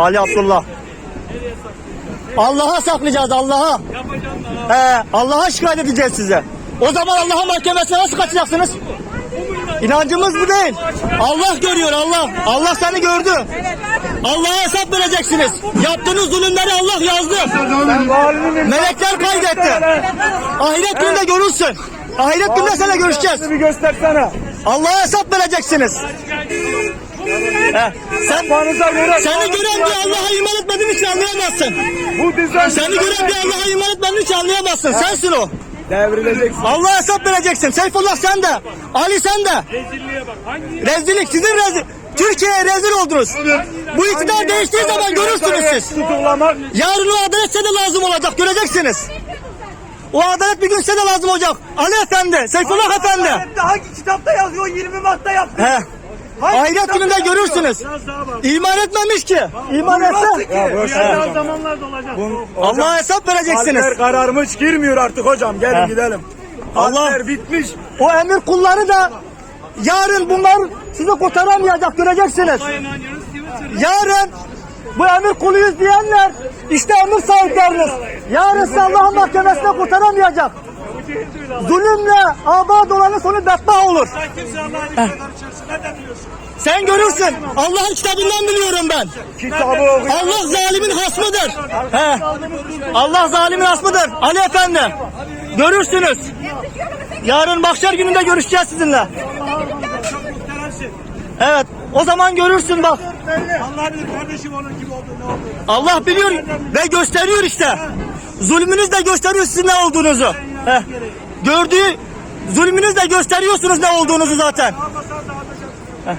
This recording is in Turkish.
Ali Abdullah. Allah'a saklayacağız Allah'a. He, Allah'a şikayet edeceğiz size. O zaman Allah'ın mahkemesine nasıl kaçacaksınız? İnancımız bu değil. Allah görüyor Allah. Allah seni gördü. Allah'a hesap vereceksiniz. Yaptığınız zulümleri Allah yazdı. Melekler kaydetti. Ahiret gününde görürsün. Ahiret gününde sana görüşeceğiz. Allah'a hesap vereceksiniz. He, sen, seni gören bir Allah'a iman etmediğin için anlayamazsın. Bu. Seni gören bir Allah'a iman etmediğin için anlayamazsın. Sensin o. Devrileceksin. Allah'a hesap vereceksin. Seyfullah sen de. Ali sen de. Rezilliğe bak. Hangi Rezillik sizin rezil. Türkiye'ye rezil oldunuz. Bu iktidar değiştiği zaman görürsünüz siz. Tutuklamak. Yarın o adalet size de lazım olacak. Göreceksiniz. O adalet bir gün size de lazım olacak. Ali Efendi, Seyfullah Efendi. Hangi kitapta yazıyor? 20 Mart'ta yaptı. He. Ahiret gününde görürsünüz. biraz. İman etmemiş ki. İman etse. Ya boş ver. Zamanlarda olacak. Allah'a hesap vereceksiniz. Kalpler kararmış girmiyor artık hocam. Gelin He. gidelim. Allah- Kalpler bitmiş. O emir kulları da yarın bunlar sizi kurtaramayacak. Göreceksiniz. Yarın bu emir kuluyuz diyenler işte emir sahipleriniz. Yarın sizi Allah'ın mahkemesine kurtaramayacak. Zulümle abad olanın sonu bedbah olur. Kimse Allah'ın Sen görürsün. Allah'ın kitabından biliyorum ben. Kitabı. Allah zalimin hasmıdır. He. Allah zalimin hasmıdır. Ali Efendi. Görürsünüz. Yarın mahşer gününde görüşeceğiz sizinle. Evet. O zaman görürsün bak. Allah bilir kardeşim onun kim olduğunu ne olduğunu. Allah biliyor ve gösteriyor işte. Zulmünüz de gösteriyor sizin ne olduğunuzu. Heh. Gördüğü zulmünüz de gösteriyorsunuz ne olduğunuzu zaten. Heh.